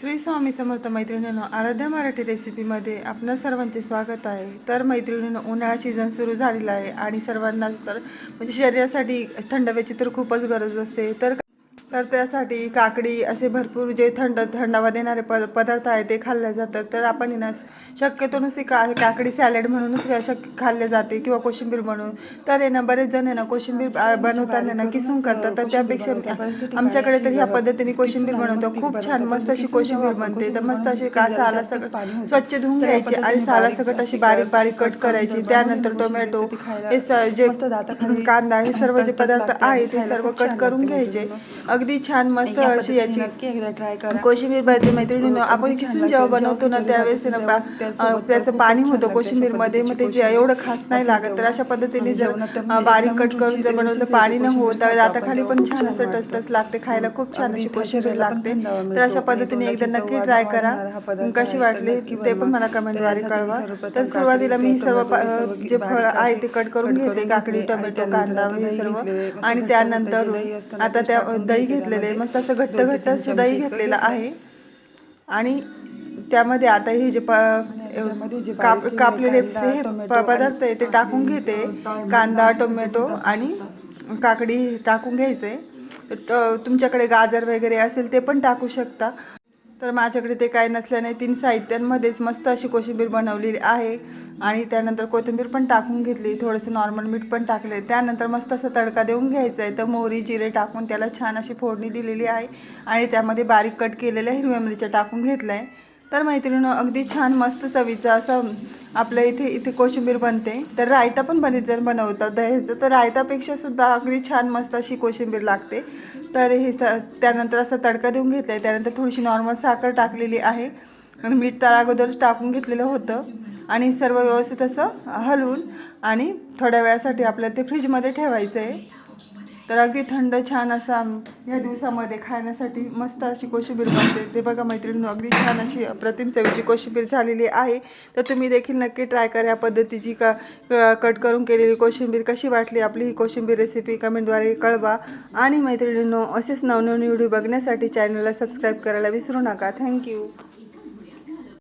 श्री स्वामी समर्थ मैत्रिणींनो आराध्या मराठी रेसिपीमध्ये आपणा सर्वांचे स्वागत आहे. तर मैत्रिणींनो उन्हाळा सीझन सुरू झालेला आहे आणि सर्वांना तर म्हणजे शरीरासाठी थंड हवेची तर खूपच गरज असते. तर तर त्यासाठी काकडी असे भरपूर जे थंड थंडावा देणारे प पदार्थ आहेत ते खाल्ले जातात. तर आपण ना शक्यतो नुसती का काकडी सॅलड म्हणूनच शक खाल्ले जाते किंवा कोशिंबीर म्हणून. तर आहे ना बरेच जण आहे ना कोशिंबीर बनवताना ना किसून करतात. तर त्यापेक्षा आमच्याकडे तर ह्या पद्धतीने कोशिंबीर बनवतो. खूप छान मस्त अशी कोशिंबीर बनते. तर मस्त अशी का साला सगळं स्वच्छ धुवून घ्यायची आणि साला सगळं अशी बारीक बारीक कट करायची. त्यानंतर टोमॅटो हे जे कांदा हे सर्व जे पदार्थ आहे ते सर्व कट करून घ्यायचे. अगदी छान मस्त अशी याची एकदा ट्राय करा. कोशिंबीर बनते मैत्रिणीनं आपण किसून जेव्हा बनवतो ना त्यावेळेस ना त्याचं पाणी होतं कोशिंबीरमध्ये मग ते एवढं खास नाही लागत तर अशा पद्धतीने जर अं, बारीक कट करून जर बनवलं पाणी न होतं दाताखाली पण छान असं टचटच लागते खायला खूप छान अशी कोशिंबीर लागते. तर अशा पद्धतीने एकदा नक्की ट्राय करा. कशी वाटली ते पण मला कमेंटद्वारे कळवा. तर सुरुवातीला मी सर्व जे फळ आहे ते कट करून घेते काकडी टोमॅटो कांदा हे सर्व आणि त्यानंतर आता त्या दही घेतलेले आहे. मस्त असं घट्ट घट्ट असं दही घेतलेलं आहे. आणि त्यामध्ये आता हे जे काप कापलेले पदार्थ आहे ते टाकून घेते. कांदा टोमॅटो आणि काकडी टाकून घ्यायचे. तुमच्याकडे गाजर वगैरे असेल ते पण टाकू शकता. तर माझ्याकडे ते काय नसल्याने तीन साहित्यांमध्येच मस्त अशी कोशिंबीर बनवलेली आहे. आणि त्यानंतर कोथिंबीर पण टाकून घेतली थोडंसं नॉर्मल मीठ पण टाकले त्यानंतर मस्त असं तडका देऊन घ्यायचा आहे. तर मोहरी जिरे टाकून त्याला छान अशी फोडणी दिलेली आहे. आणि त्यामध्ये बारीक कट केलेल्या हिरव्या मिरच्या टाकून घेतल्या आहे. तर मैत्रिणीनं अगदी छान मस्त चवीचं असं आपल्या इथे इथे कोशिंबीर बनते. तर रायता पण बनीत जर बनवतात दह्याचं तर रायतापेक्षा सुद्धा अगदी छान मस्त अशी कोशिंबीर लागते. तर हे स त्यानंतर असं तडका देऊन घेतला आहे त्यानंतर थोडीशी नॉर्मल साखर टाकलेली आहे. आणि मीठ तर अगोदरच टाकून घेतलेलं होतं. आणि सर्व व्यवस्थित असं हलवून आणि थोड्या वेळासाठी आपल्याला ते फ्रीजमध्ये ठेवायचं आहे तर अगदी थंड छान असा ह्या दिवसामध्ये खाण्यासाठी मस्त अशी कोशिंबीर बनते. ते बघा मैत्रिणी अगदी छान अशी अप्रतिम चवीची कोशिंबीर झालेली आहे. तर तुम्ही देखील नक्की ट्राय करा या पद्धतीची का कट करून केलेली कोशिंबीर. कशी वाटली आपली ही कोशिंबीर रेसिपी कमेंटद्वारे कळवा. आणि मैत्रिणींनो असेच नवनवीन व्हिडिओ बघण्यासाठी चॅनलला सबस्क्राईब करायला विसरू नका. थँक्यू